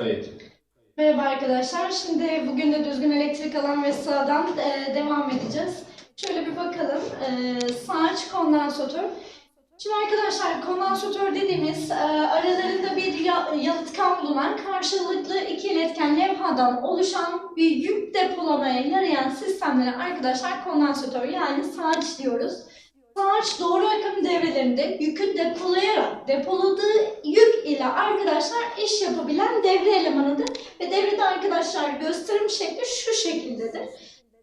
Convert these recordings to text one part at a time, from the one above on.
Kayıt. Merhaba arkadaşlar. Şimdi bugün de düzgün elektrik alan ve sağdan e, devam edeceğiz. Şöyle bir bakalım. E, sağaç kondansatör. Şimdi arkadaşlar kondansatör dediğimiz e, aralarında bir ya- yalıtkan bulunan karşılıklı iki iletken levhadan oluşan bir yük depolamaya yarayan sistemlere arkadaşlar kondansatör yani sağaç diyoruz. Sağaç doğru akım devrelerinde yükü depolayarak depoladığı yük ile arkadaşlar iş yapabilen devre elemanıdır. Ve devrede arkadaşlar gösterim şekli şu şekildedir.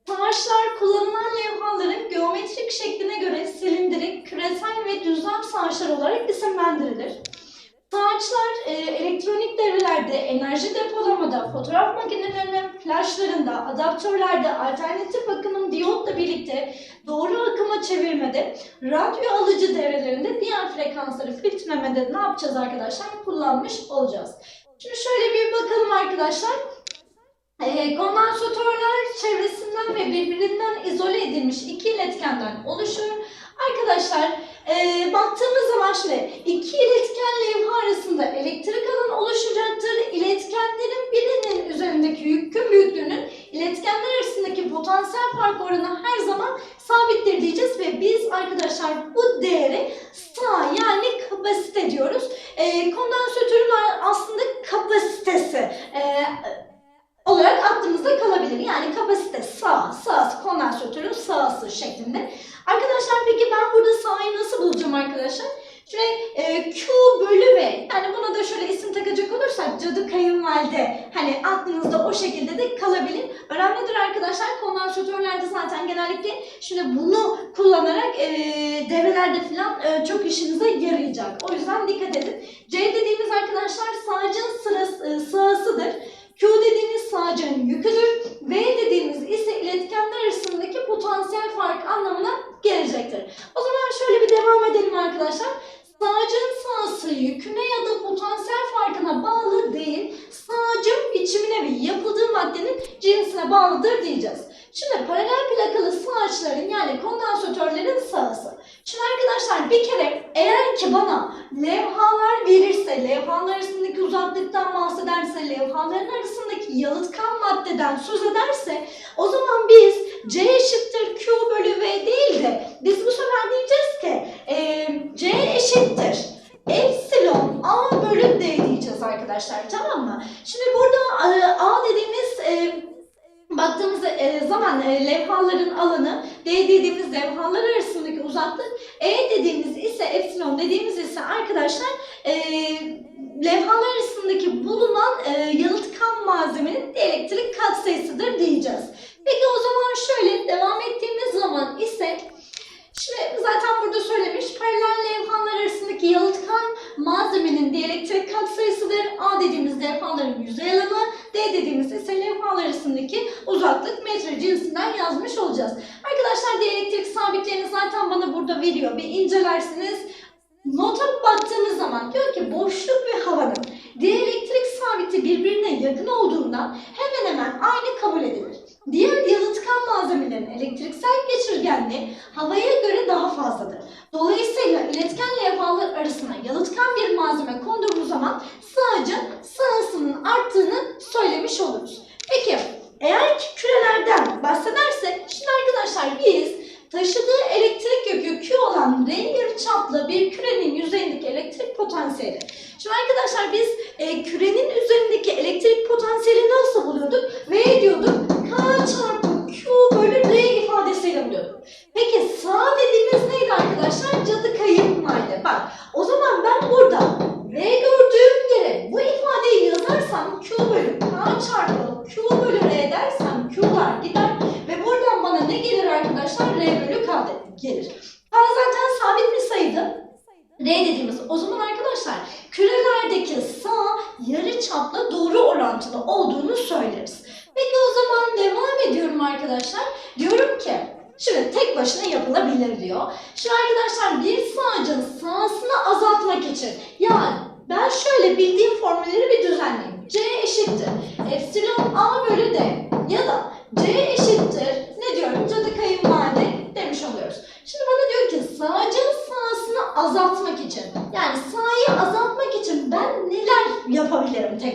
Sağaçlar kullanılan levhaların geometrik şekline göre silindirik, küresel ve düzlem sağaçlar olarak isimlendirilir. Sağaçlar e, elektronik devrelerde, enerji depolamada, fotoğraf makinelerinin flaşlarında, adaptörlerde, alternatif akımın diyotla birlikte doğru akıma çevirmede, radyo alıcı devrelerinde diğer frekansları filtrelemede ne yapacağız arkadaşlar? Kullanmış olacağız. Şimdi şöyle bir bakalım arkadaşlar. Ee, kondansatörler çevresinden ve birbirinden izole edilmiş iki iletkenden oluşur. Arkadaşlar ee, baktığımız zaman şöyle iki iletken levha arasında elektrik alanı oluşacaktır. İletkenlerin birinin üzerindeki yükün büyüklüğünün iletkenler arasındaki potansiyel fark oranı her zaman sabittir diyeceğiz ve biz arkadaşlar bu değeri sağ yani kapasite diyoruz. Ee, kondansatörün aslında kapasitesi e, olarak aklımızda kalabilir. Yani kapasite sağ, sağ kondansatörün sağsı şeklinde. Sağı nasıl bulacağım arkadaşlar? Şöyle e, Q bölü V yani buna da şöyle isim takacak olursak cadı kayınvalide hani aklınızda o şekilde de kalabilir. Önemlidir arkadaşlar kondansatörlerde zaten genellikle şimdi bunu kullanarak e, devrelerde falan e, çok işinize yarayacak. O yüzden dikkat edin. C dediğimiz arkadaşlar sağcın sırası, e, sağısıdır. Q dediğimiz sağcının yüküdür. V dediğimiz ise iletkenler arasındaki potansiyel fark anlamına gelecektir. O zaman şöyle bir devam edelim arkadaşlar. Sağcın sağsı yüküne ya da potansiyel farkına bağlı değil, sağcın biçimine ve yapıldığı maddenin cinsine bağlıdır diyeceğiz. Şimdi paralel plakalı sağaçların yani kondansatörlerin sağısı. Şimdi arkadaşlar bir kere eğer ki bana levhalar verirse, levhalar arasındaki uzaklıktan bahsederse, levhaların arasındaki yalıtkan maddeden söz ederse o zaman biz C eşittir Q bölü V değil de biz bu sefer diyeceğiz ki e, C eşittir epsilon A bölü D diyeceğiz arkadaşlar tamam mı? Şimdi burada A dediğimiz e, baktığımız e, zaman e, levhaların alanı D dediğimiz levhalar arasındaki uzaklık E dediğimiz ise epsilon dediğimiz ise arkadaşlar e, levhalar arasındaki bulunan yalıtkan malzemenin elektrik katsayısıdır diyeceğiz. Peki o zaman şöyle devam ettiğimiz zaman ise Şimdi zaten burada söylemiş paralel levhalar arasındaki yalıtkan malzemenin diyelektrik katsayısıdır. A dediğimiz levhaların yüzey alanı, D dediğimiz ise arasındaki uzaklık metre cinsinden yazmış olacağız. Arkadaşlar diyelektrik sabitlerini zaten bana burada veriyor. Bir incelersiniz. Nota baktığımız zaman diyor ki boşluk ve havanın diyelektrik sabiti birbirine yakın olduğundan hemen hemen aynı kabul edilir. Diğer yalıtkan malzemelerin elektriksel geçirgenliği havaya göre daha fazladır. Dolayısıyla iletken levhalar arasına yalıtkan bir malzeme konduğumuz zaman sığacın sığısının arttığını söylemiş oluruz. Peki eğer ki kürelerden bahsedersek şimdi arkadaşlar biz taşıdığı elektrik yükü Q olan R yarıçaplı bir kürenin yüzeyindeki elektrik potansiyeli. Şimdi arkadaşlar biz e, kürenin üzerindeki elektrik potansiyeli nasıl buluyorduk? V diyorduk.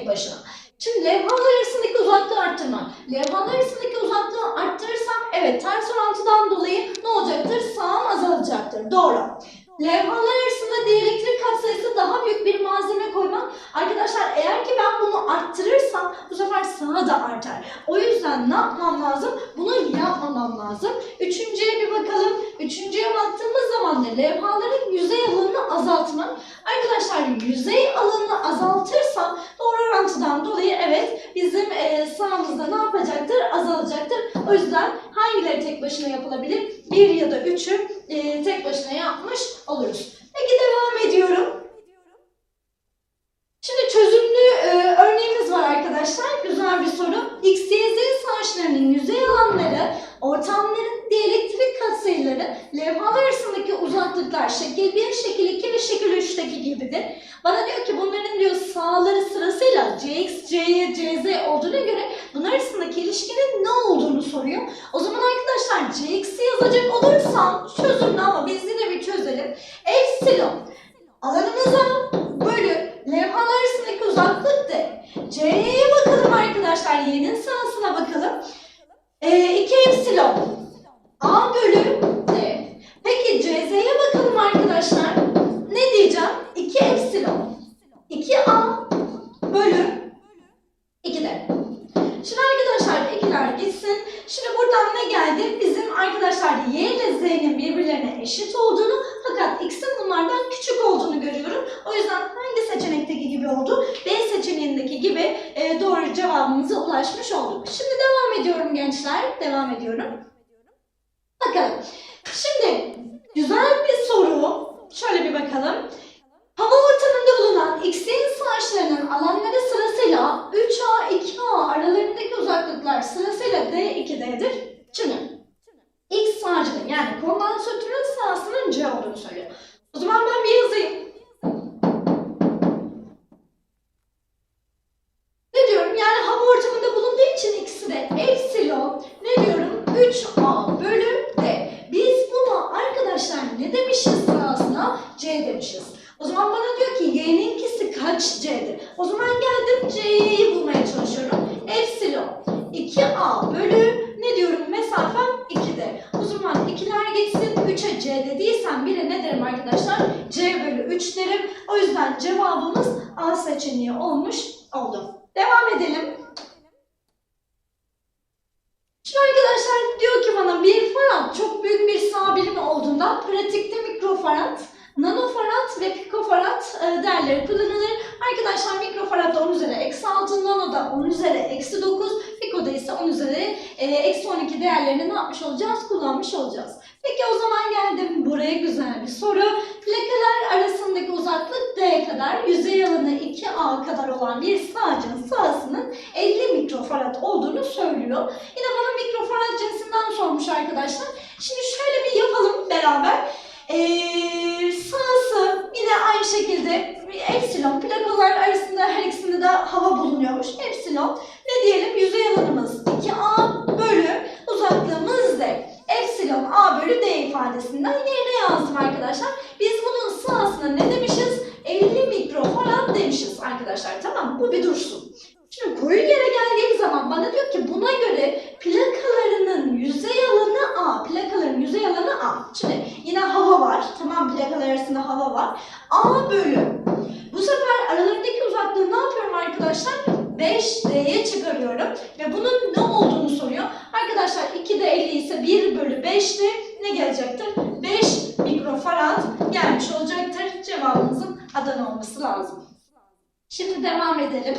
question. Levhalar arasındaki uzaklıklar şekil 1, şekil 2 ve şekil 3'teki gibidir. Bana diyor ki bunların diyor sağları sırasıyla Cx, Cy, Cz olduğuna göre bunlar arasındaki ilişkinin ne olduğunu soruyor. O zaman arkadaşlar Cx'i yazacak olursam çözümlü ama biz yine bir çözelim. Epsilon alanımıza bölü levhalar arasındaki uzaklık de. Bakalım arkadaşlar. Y'nin sağısına bakalım. Ee, 2 epsilon. A bölü. CZ'ye bakalım arkadaşlar. Ne diyeceğim? 2 epsilon. 2A bölü 2D. Şimdi arkadaşlar ikiler gitsin. Şimdi buradan ne geldi? Bizim arkadaşlar Y ile Z'nin birbirlerine eşit olduğunu fakat X'in bunlardan küçük olduğunu görüyorum. O yüzden hangi seçenekteki gibi oldu? B seçeneğindeki gibi e, doğru cevabımıza ulaşmış olduk. Şimdi devam ediyorum gençler. Devam ediyorum. Bakalım. Şimdi güzel bir soru. Şöyle bir bakalım. Hava ortamında bulunan X'in saçlarının alanları sırasıyla 3A 2A aralarındaki uzaklıklar sırasıyla D2D'dir. Şimdi X sağcının yani kondansatörün sahasının C olduğunu söylüyor. O zaman ben bir yazayım. Ne diyorum? Yani hava ortamında bulunduğu için ikisi de epsilon ne diyorum? 3A bölü D. Biz buna arkadaşlar ne demişiz sahasına? C demişiz. O zaman bana diyor ki y'ninkisi kaç c'dir? O zaman geldim c'yi bulmaya çalışıyorum. Epsilon 2a bölü ne diyorum mesafem 2'de. O zaman ikiler geçsin 3'e c dediysem bile ne derim arkadaşlar? c bölü 3 derim. O yüzden cevabımız A seçeneği olmuş oldu. Devam edelim. Şimdi arkadaşlar diyor ki bana bir farad çok büyük bir sağ birimi olduğundan pratikte mikrofarad Nanofarad ve pikofarad e, değerleri kullanılır. Arkadaşlar mikrofarad da 10 üzeri eksi 6, nano da 10 üzeri eksi 9, pikoda ise 10 üzeri e, eksi 12 değerlerini ne yapmış Kullanmış olacağız. Peki o zaman geldim buraya güzel bir soru. Plakalar arasındaki uzaklık D kadar, yüzey alanı 2A kadar olan bir sağcın sahasının 50 mikrofarad olduğunu söylüyor. Yine bana mikrofarad cinsinden sormuş arkadaşlar. Şimdi şöyle bir yapalım beraber. Ee, sağsı yine aynı şekilde epsilon plakalar arasında her ikisinde de hava bulunuyormuş. Epsilon ne diyelim yüzey alanımız 2a bölü uzaklığımız d. Epsilon a bölü d ifadesinden yerine yazdım arkadaşlar. Biz bunun sağsına ne demişiz? 50 mikrofarad demişiz arkadaşlar. Tamam bu bir dursun. Şimdi koyu yere geldiğim zaman bana diyor ki buna göre plakalarının yüzey alanı A. Plakaların yüzey alanı A. Şimdi yine hava var. Tamam plakalar arasında hava var. A bölü. Bu sefer aralarındaki uzaklığı ne yapıyorum arkadaşlar? 5D'ye çıkarıyorum. Ve bunun ne olduğunu soruyor. Arkadaşlar 2'de 50 ise 1 bölü 5'te ne gelecektir? 5 mikrofarad gelmiş olacaktır. Cevabımızın Adana olması lazım. Şimdi devam edelim.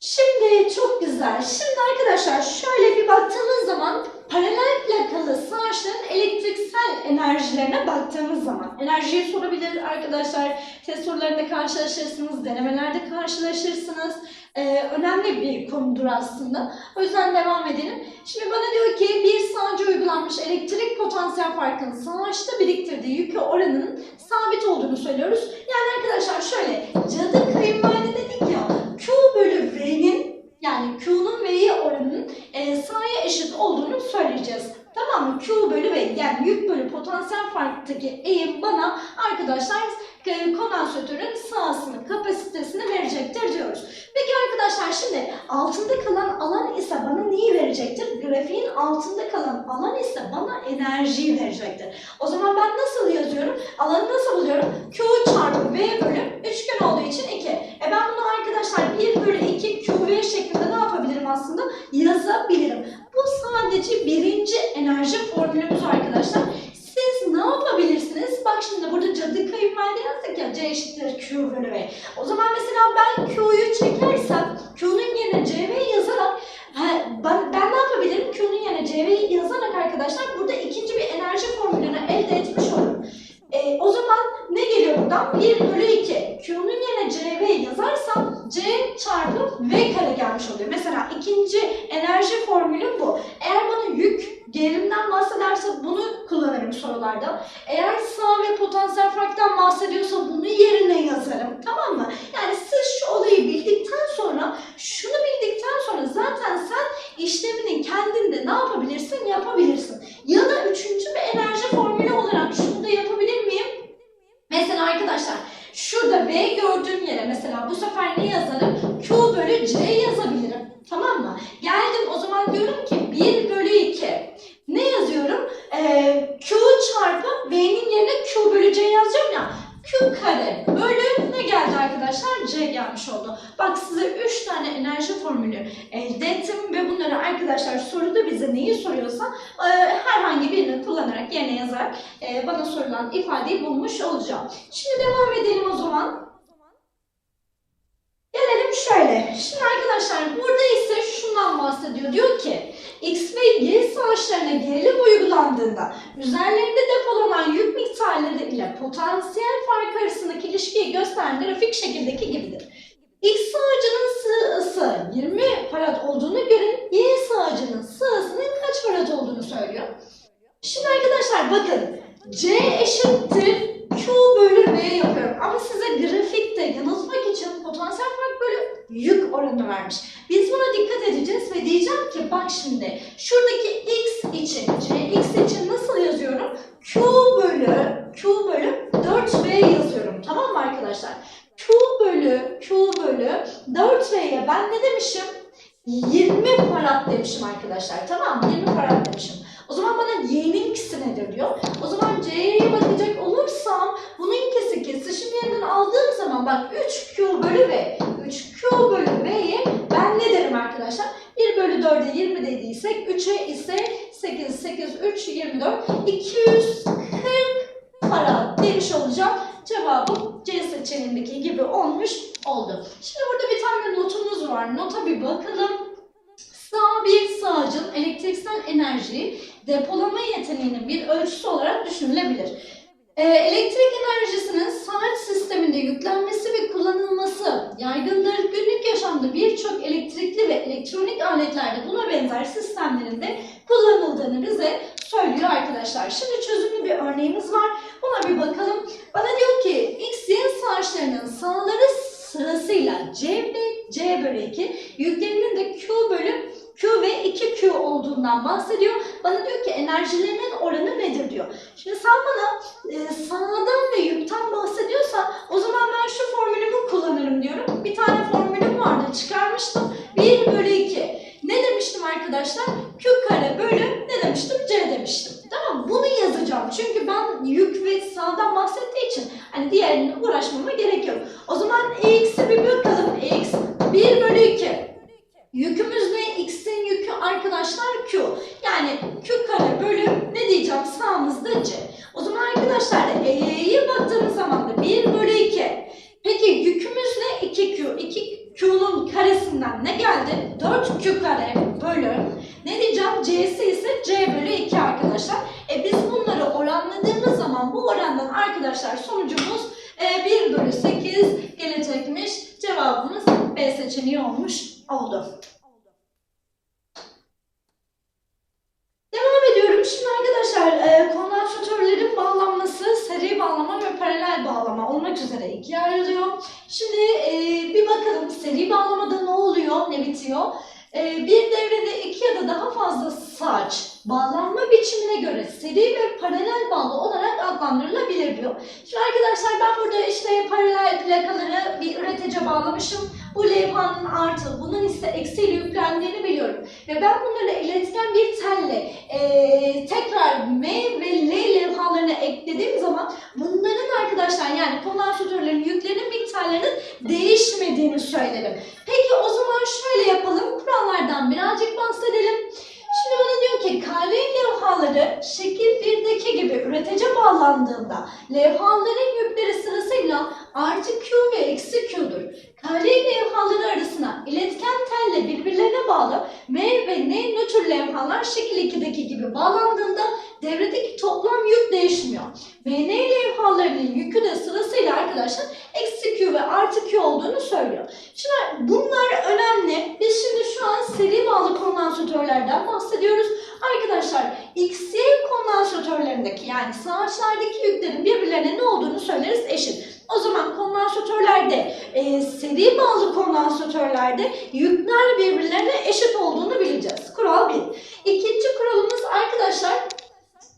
Şimdi çok güzel. Şimdi arkadaşlar şöyle bir baktığımız zaman paralel plakalı saçların elektriksel enerjilerine baktığımız zaman enerjiyi sorabilir arkadaşlar. Test sorularında karşılaşırsınız, denemelerde karşılaşırsınız. Ee, önemli bir konudur aslında. O yüzden devam edelim. Şimdi bana diyor ki bir sağcı uygulanmış elektrik potansiyel farkının sağaçta biriktirdiği yükü oranının sabit olduğunu söylüyoruz. Yani arkadaşlar şöyle cadı kayınvalide dedik ya Q bölü V'nin yani Q'nun V'ye oranının e, sahaya eşit olduğunu söyleyeceğiz. Tamam mı? Q bölü V yani yük bölü potansiyel farktaki eğim bana arkadaşlar e, kondansatörün sahasını, kapasitesini verecektir diyoruz. Peki arkadaşlar şimdi altında kalan alan ise bana neyi verecektir? Grafiğin altında kalan alan ise bana enerjiyi verecektir. O zaman ben nasıl yazıyorum? Alanı nasıl buluyorum? Q çarpı V bölü üçgen olduğu için 2. E ben bunu arkadaşlar 1 bölü 2 QV şeklinde ne yapabilirim aslında? Yazabilirim. Bu sadece birinci enerji formülümüz arkadaşlar. Siz ne yapabilirsiniz? Bak şimdi burada cadı kayınvalide yazdık ya C eşittir Q bölü V. O zaman mesela ben Q'yu çekersem Q'nun yerine CV yazarak ha, ben, ben ne yapabilirim? Q'nun yerine CV yazarak arkadaşlar burada ikinci bir enerji formülünü elde etmiş olurum. E, o zaman ne geliyor buradan? 1 bölü 2. Q'nun yerine CV yazarsam C çarpı V kare gelmiş oluyor. Mesela ikinci enerji formülüm bu. Eğer bana yük gerilimden bahsederse bunu kullanırım sorularda. Eğer sağ ve potansiyel farktan bahsediyorsa bunu yerine yazarım. Tamam mı? Yani siz şu olayı bildikten sonra, şunu bildikten sonra zaten sen işlemini kendinde ne yapabilirsin? Yapabilirsin. Ya da üçüncü bir enerji formülü olarak şunu da yapabilir miyim? Mesela arkadaşlar şurada V gördüğüm yere mesela bu sefer ne yazarım? Q bölü C yazabilirim. Tamam mı? Geldim o zaman ki 1 bölü 2. Ne yazıyorum? Ee, Q çarpı V'nin yerine Q bölü C yazacağım ya. Q kare bölü ne geldi arkadaşlar? C gelmiş oldu. Bak size 3 tane enerji formülü elde ettim ve bunları arkadaşlar soruda bize neyi soruyorsa e, herhangi birini kullanarak yerine yazarak e, bana sorulan ifadeyi bulmuş olacağım. Şimdi devam edelim o zaman. Gelelim şöyle. Şimdi arkadaşlar burada ise şundan bahsediyor. Diyor ki X ve Y savaşlarına gerilim uygulandığında üzerlerinde depolanan yük miktarları ile potansiyel fark arasındaki ilişkiyi gösteren grafik şekildeki gibidir. X sağacının sığısı 20 farad olduğunu görün. Y sağacının sığısının kaç farad olduğunu söylüyor. Şimdi arkadaşlar bakın C eşittir Q bölü V yapıyorum. Ama size grafikte yanıltmak için potansiyel fark bölü yük oranı vermiş. Biz buna dikkat edeceğiz ve diyeceğim ki bak şimdi şuradaki x için, cx için nasıl yazıyorum? Q bölü, Q bölü 4V yazıyorum. Tamam mı arkadaşlar? Q bölü, Q bölü 4V'ye ben ne demişim? 20 farad demişim arkadaşlar. Tamam mı? 20 farad demişim. O zaman bana y'ninkisi nedir diyor. O zaman c'ye bakacak olursam bunun ikisi kesişim yerinden aldığım zaman bak 3q bölü v. 3q bölü v'ye ben ne derim arkadaşlar? 1 bölü 4'e 20 dediysek 3'e ise 8, 8, 3, 24, 240 farad demiş olacağım. Cevabım C seçeneğindeki gibi olmuş oldu. Şimdi burada bir tane notumuz var. Nota bir bakalım. Sağ bir sağcın elektriksel enerjiyi depolama yeteneğinin bir ölçüsü olarak düşünülebilir. Ee, elektrik enerjisinin saat sisteminde yüklenmesi ve kullanılması yaygındır. Günlük yaşamda birçok elektrikli ve elektronik aletlerde buna benzer sistemlerinde kullanıldığını bize söylüyor arkadaşlar. Şimdi çözümlü bir örneğimiz var. Buna bir bakalım. Bana diyor ki X, Y saçlarının sağları sırasıyla C ve C bölü 2 yüklerinin de Q bölü Q ve 2Q olduğundan bahsediyor. Bana diyor ki enerjilerinin oranı nedir diyor. Şimdi sen bana e, sağdan ve yükten bahsediyorsa o zaman ben şu formülümü kullanırım diyorum. Bir tane formülüm vardı çıkarmıştım. 1 bölü 2. Ne demiştim arkadaşlar? Q kare bölü ne demiştim? C demiştim. Tamam? Bunu yazacağım. Çünkü ben yük ve sağdan bahsettiği için hani diğerine uğraşmama gerek yok. O zaman X'e bir bakalım. X 1 bölü 2. Yükümüz ne? Arkadaşlar Q. Yani Q kare bölü ne diyeceğim? Sağımızda C. O zaman arkadaşlar E'ye baktığımız zaman da 1 bölü 2. Peki yükümüz ne? 2Q. 2Q'nun karesinden ne geldi? 4Q kare bölü. Ne diyeceğim? C'si ise C bölü 2 arkadaşlar. E biz bunları oranladığımız zaman bu orandan arkadaşlar sonucumuz e, 1 bölü 8 gelecekmiş. Cevabımız B seçeneği olmuş oldu. Devam ediyorum. Şimdi arkadaşlar e, kondansatörlerin bağlanması seri bağlama ve paralel bağlama olmak üzere ikiye ayrılıyor. Şimdi e, bir bakalım seri bağlamada ne oluyor, ne bitiyor? e, bir devrede iki ya da daha fazla saç bağlanma biçimine göre seri ve paralel bağlı olarak adlandırılabilir diyor. Şimdi arkadaşlar ben burada işte paralel plakaları bir üretici bağlamışım. Bu levhanın artı, bunun ise eksiyle yüklendiğini biliyorum. Ve ben bunları iletken bir telle e, tekrar M ve L levhalarına eklediğim zaman bunların arkadaşlar yani kondansatörlerin yüklerinin miktarlarının değişmediğini söylerim. Peki o zaman şöyle yapalım. Kurallardan birazcık bahsedelim. Şimdi bana diyor ki KV levhaları şekil 1'deki gibi üretici bağlandığında levhaların yükleri sırasıyla artı Q ve eksi Q'dur. KV levhaları arasına iletken telle birbirlerine bağlı M ve N nötr levhalar şekil 2'deki gibi bağlandığında devredeki toplam yük değişmiyor. V N levhalarının yükü de sırasıyla arkadaşlar eksi Q ve artı Q olduğunu söylüyor. Şimdi bunlar önemli. Biz şimdi şu an seri bağlı kondansatörlerden bahsediyoruz. Arkadaşlar XY kondansatörlerindeki yani saçlardaki yüklerin birbirlerine ne olduğunu söyleriz eşit. O zaman kondansatörlerde, e, seri bağlı kondansatörlerde yükler birbirlerine eşit olduğunu bileceğiz. Kural 1. İkinci kuralımız arkadaşlar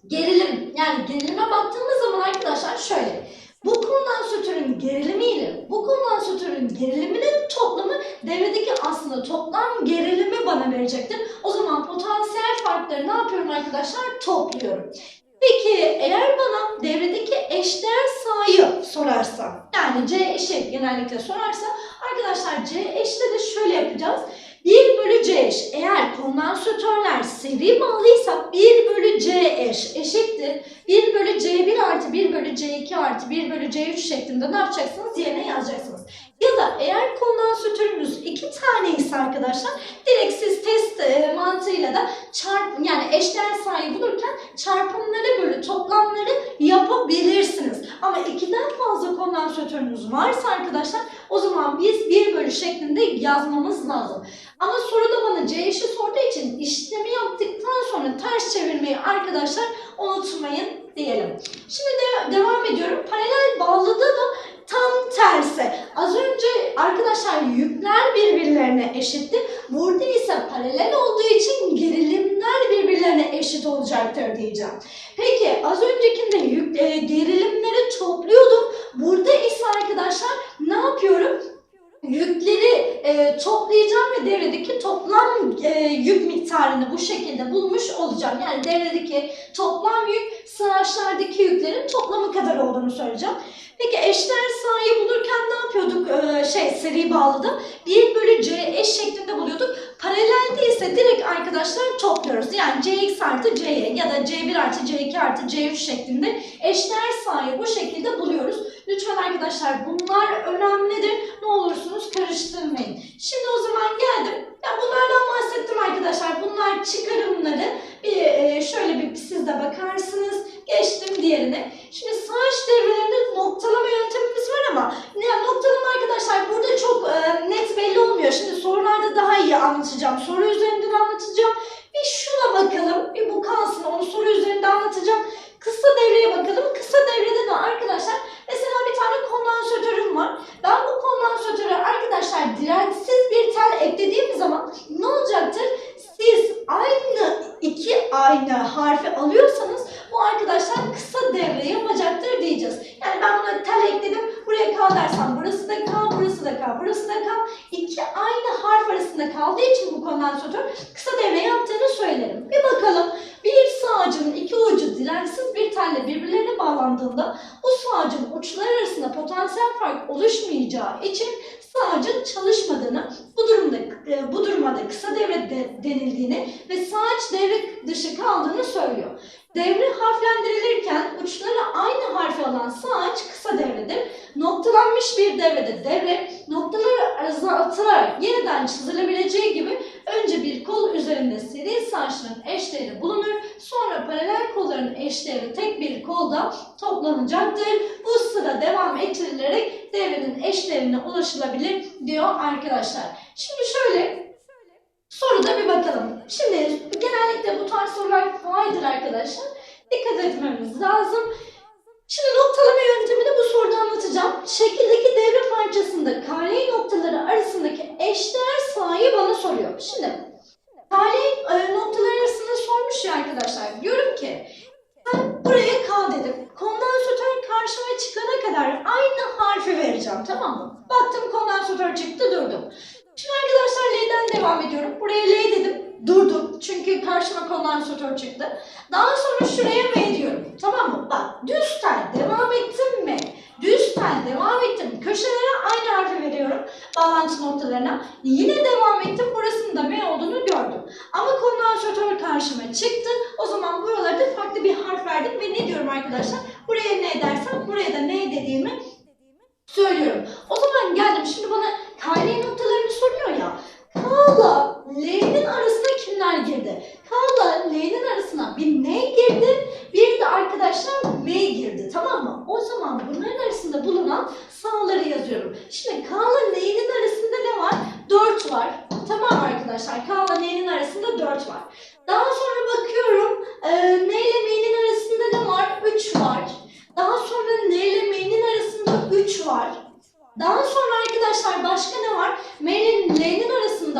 gerilim. Yani gerilime baktığımız zaman arkadaşlar şöyle. Bu kondansatörün gerilimi ile bu kondansatörün geriliminin toplamı devredeki aslında toplam gerilimi bana verecektir. O zaman potansiyel farkları ne yapıyorum arkadaşlar? Topluyorum. Peki eğer bana devredeki eşdeğer sayı sorarsa, yani C eşit genellikle sorarsa arkadaşlar C eşitle de şöyle yapacağız. 1 bölü C eş. Eğer kondansatörler seri bağlıysa 1 bölü C eş eşittir. 1 bölü C1 artı 1 bölü C2 artı 1 bölü C3 şeklinde ne yapacaksınız? Yerine yazacaksınız. Ya da eğer kondansatörümüz iki tane ise arkadaşlar direkt siz test e, mantığıyla da çarp yani eşdeğer sayı bulurken çarpımları bölü toplamları yapabilirsiniz. Ama ikiden fazla kondansatörünüz varsa arkadaşlar o zaman biz 1 bölü şeklinde yazmamız lazım. Ama soruda bana C eşi sorduğu için işlemi yaptıktan sonra ters çevirmeyi arkadaşlar unutmayın diyelim. Şimdi de devam ediyorum. Paralel bağlıda da tam tersi. Az önce arkadaşlar yükler birbirlerine eşitti. Burada ise paralel olduğu için gerilimler birbirlerine eşit olacaktır diyeceğim. Peki az öncekinde yük, e, gerilimleri topluyordum. Burada ise arkadaşlar ne yapıyorum? Yükleri e, toplayacağım ve devredeki toplam e, yük miktarını bu şekilde bulmuş olacağım. Yani devredeki toplam yük sığaçlardaki yüklerin toplamı kadar olduğunu söyleyeceğim. Peki eşler sayı bulurken ne yapıyorduk ee, şey seri bağlıda? 1 bölü C eş şeklinde buluyorduk. Paralelde ise direkt arkadaşlar topluyoruz. Yani Cx artı C'ye ya da C1 artı C2 artı C3 şeklinde eşler sayı bu şekilde buluyoruz. Lütfen arkadaşlar bunlar önemlidir. Ne olursunuz karıştırmayın. Şimdi o zaman geldim. Ya bunlardan bahsettim arkadaşlar. Bunlar çıkarımları. Bir e, şöyle bir siz de bakarsınız. Geçtim diğerine. Şimdi saç devrelerinde noktalama yöntemimiz var ama yani noktalama arkadaşlar burada çok e, net belli olmuyor. Şimdi sorularda daha iyi anlatacağım. Soru üzerinden anlatacağım. Bir şuna bakalım. Bir bu kalsın. Onu soru üzerinde anlatacağım. Kısa devreye bakalım. Kısa devrede de arkadaşlar mesela bir tane kondansatörüm var. Ben bu kondansatöre arkadaşlar dirençsiz bir tel eklediğim zaman ne olacaktır? Siz aynı iki aynı harfi alıyorsanız bu arkadaşlar kısa devre yapacaktır diyeceğiz. Yani ben buna tel ekledim. Buraya kal dersem burası da kal, burası da kal, burası da kal. İki aynı harf arasında kaldığı için bu kondansatör kısa devre yaptığını söylerim. Bir bakalım. Bir sağcının iki ucu dirençsiz bir telle birbirlerine bağlandığında bu sağcın uçları arasında potansiyel fark oluşmayacağı için sağcın çalışmadığını, bu durumda e, bu durumda kısa devre de- denildiğini ve sağaç devre dışı kaldığını söylüyor. Devre harflendirilirken uçları aynı harfi alan sağaç kısa devredir. Noktalanmış bir devrede devre noktaları azaltılarak yeniden çizilebileceği gibi önce bir kol üzerinde seri saçların eşdeğeri bulunur. Sonra paralel kolların eşdeğeri tek bir kolda toplanacaktır. Bu sıra devam ettirilerek devrenin eşdeğerine ulaşılabilir diyor arkadaşlar. Şimdi şöyle soruda bir bakalım. Şimdi genellikle bu tarz sorular kolaydır arkadaşlar. Dikkat etmemiz lazım. Şimdi noktalama yöntemini bu soruda anlatacağım. Şekildeki devre parçasında kare noktaları arasındaki eşdeğer sayı bana soruyor. Şimdi kare e, noktaları arasında sormuş ya arkadaşlar. Diyorum ki ben buraya K dedim. Kondansatör karşıma çıkana kadar aynı harfi vereceğim tamam mı? Baktım kondansatör çıktı durdum. Şimdi arkadaşlar L'den devam ediyorum. Buraya L dedim. Durdum. Çünkü karşıma kondansatör çıktı. Daha sonra şuraya M diyorum. Tamam mı? Bak düz tel devam ettim mi? Düz tel devam ettim. Köşelere aynı harfi veriyorum. Bağlantı noktalarına. Yine devam ettim. Burasının da M olduğunu gördüm. Ama kondansatör karşıma çıktı. O zaman buralarda farklı bir harf verdim ve ne diyorum arkadaşlar? Buraya ne dersem buraya da ne dediğimi söylüyorum. O zaman geldim şimdi bana KL noktalarını soruyor ya. K'la L'nin arasına kimler girdi? K'la L'nin arasına bir N girdi, bir de arkadaşlar V girdi. Tamam mı? O zaman bunların arasında bulunan sağları yazıyorum. Şimdi K'la L'nin arasında ne var? 4 var. Tamam arkadaşlar. K'la L'nin arasında 4 var. Daha sonra bakıyorum e, N ile M'nin arasında ne var? 3 var. Daha sonra N ile M'nin arasında 3 var. Daha sonra arkadaşlar başka ne var? M ile L'nin arasında 6 var. Yine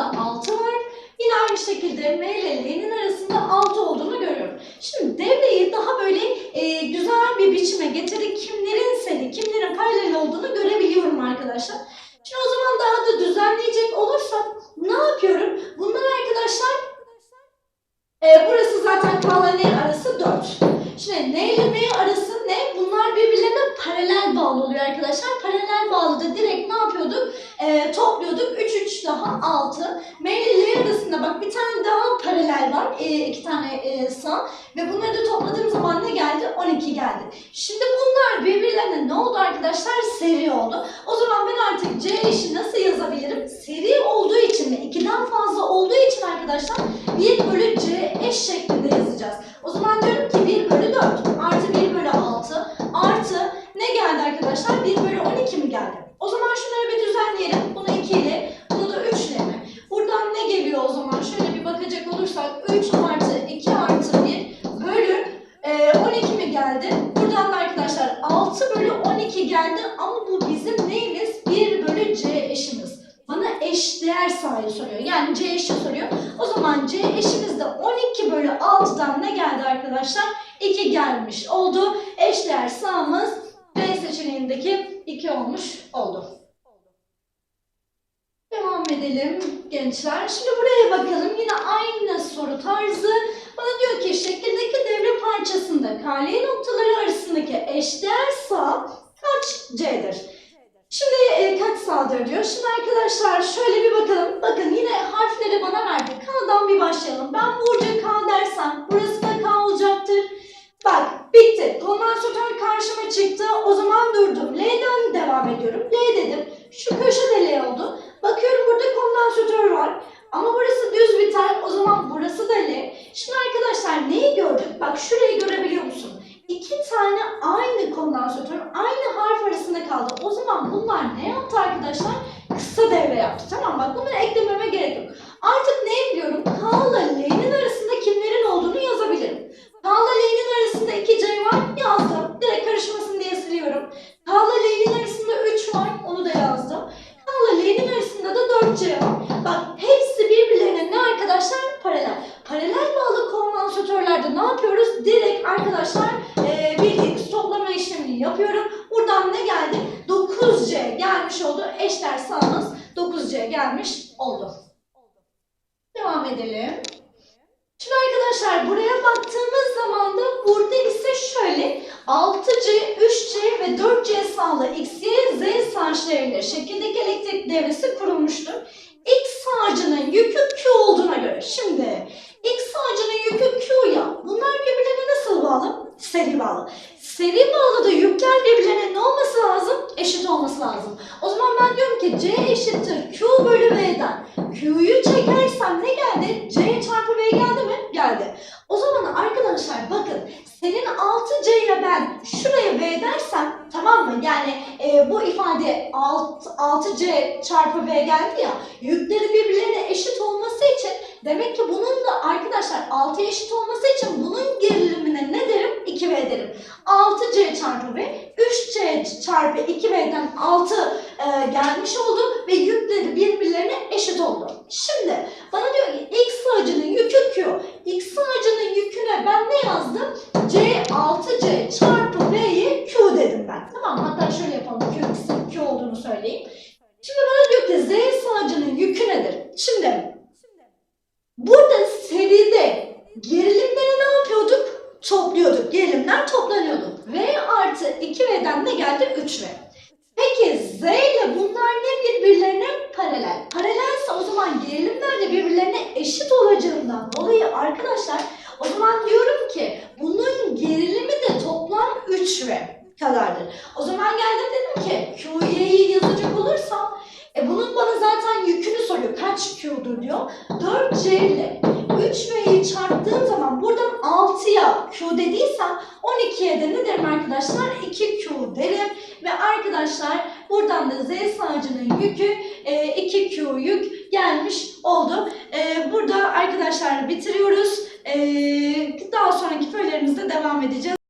aynı şekilde M ile L'nin arasında 6 olduğunu görüyorum. Şimdi devreyi daha böyle e, güzel bir biçime getirdik. Kimlerin seri, kimlerin paralel olduğunu görebiliyorum arkadaşlar. Şimdi o zaman daha da düzenleyecek olursak ne yapıyorum? Bunlar arkadaşlar e, burası zaten K ile N arası 4. Şimdi N ile M arası? Bunlar birbirlerine paralel bağlı oluyor arkadaşlar. Paralel bağlı da direkt ne yapıyorduk? Ee, topluyorduk. 3 3 daha 6. M ile L arasında bak bir tane daha paralel var. Ee, iki tane e, sağ. Ve bunları da topladığım zaman ne geldi? 12 geldi. Şimdi bunlar birbirlerine ne oldu arkadaşlar? Seri oldu. O zaman ben artık C eşi nasıl yazabilirim? Seri olduğu için ve 2'den fazla olduğu için arkadaşlar 1 bölü C eş şeklinde yazacağız. O zaman diyorum ki 1 bölü 4 artı 1 bölü 6 artı ne geldi arkadaşlar? 1 bölü 12 mi geldi? O zaman şunları bir düzenleyelim. Bunu 2 ile, bunu da 3 ile mi? Buradan ne geliyor o zaman? Şöyle bir bakacak olursak 3 artı 2 artı 1 bölü e, 12 mi geldi? Buradan da arkadaşlar 6 bölü 12 geldi ama bu bizim neyimiz? 1 bölü C eşimiz. Bana eşdeğer sayı soruyor. Yani C eşi soruyor. O zaman C eşimiz de 12 bölü 6'dan ne geldi arkadaşlar? 2 gelmiş oldu. Eşdeğer sağımız B seçeneğindeki 2 olmuş oldu. Devam edelim gençler. Şimdi buraya bakalım. Yine aynı soru tarzı. Bana diyor ki şekildeki devre parçasında KL noktaları arasındaki eşdeğer sağ kaç C'dir? Şimdi e, kaç sağdır diyor. Şimdi arkadaşlar şöyle bir bakalım. Bakın yine harfleri bana verdi. K'dan bir başlayalım. Ben Burcu K dersem burası da K olacaktır. Bak bitti. Kondansatör karşıma çıktı. O zaman durdum. L'den devam ediyorum. L dedim. Şu köşede L oldu. Bakıyorum burada kondansatör var. Ama burası düz bir tel. O zaman burası da L. Şimdi arkadaşlar neyi gördük? Bak şurayı görebiliyor musun? İki tane aynı kondansatör aynı harf arasında kaldı. O zaman bunlar ne yaptı arkadaşlar? Kısa devre yaptı. Tamam bak bunları eklememe gerek yok. Artık ne biliyorum? K ile L'nin arasında kimlerin olduğunu yazabilirim. İle L'nin arasında 2 C var. Yazdım. Direkt karışmasın diye siliyorum. İle L'nin arasında 3 var. Onu da yazdım. İle L'nin arasında da 4 C var. Bak hepsi birbirlerine ne arkadaşlar? Paralel. Paralel bağlı kondansatörlerde ne yapıyoruz? Direkt arkadaşlar e, bildiğimiz toplama işlemini yapıyorum. Buradan ne geldi? 9C gelmiş oldu. Eşler sağımız 9C gelmiş oldu. Devam edelim. Şimdi arkadaşlar buraya baktığımız zaman da burada ise şöyle 6C, 3C ve 4C sağlı X, Y, Z saçlarıyla şekildeki elektrik devresi kurulmuştur. X sağcının yükü Q olduğuna göre. Şimdi X sağcının yükü Q ya. Bunlar birbirlerine nasıl bağlı? Seri bağlı. Seri bağlı da yükler birbirlerine ne olması lazım? Eşit olması lazım. O zaman ben diyorum ki C eşittir Q bölü V'den. Q'yu çekersem 6C ile ben şuraya V dersem tamam mı? Yani e, bu ifade 6, 6C çarpı V geldi ya. Yükleri birbirlerine eşit olması için Demek ki bunun da arkadaşlar 6'ya eşit olması için bunun gerilimine ne derim? 2V derim. 6C çarpı V, 3C çarpı 2V'den 6 e, gelmiş oldu ve yükleri birbirlerine eşit oldu. Şimdi bana diyor ki X sığacının yükü Q. X sığacının yüküne ben ne yazdım? C 6C çarpı V'yi Q dedim ben. Tamam hatta şöyle yapalım. Q, Q olduğunu söyleyeyim. Şimdi bana diyor ki Z sığacının yükü nedir? Şimdi Burada seride gerilimleri ne yapıyorduk? Topluyorduk. Gerilimler toplanıyordu. V artı 2V'den ne geldi? 3V.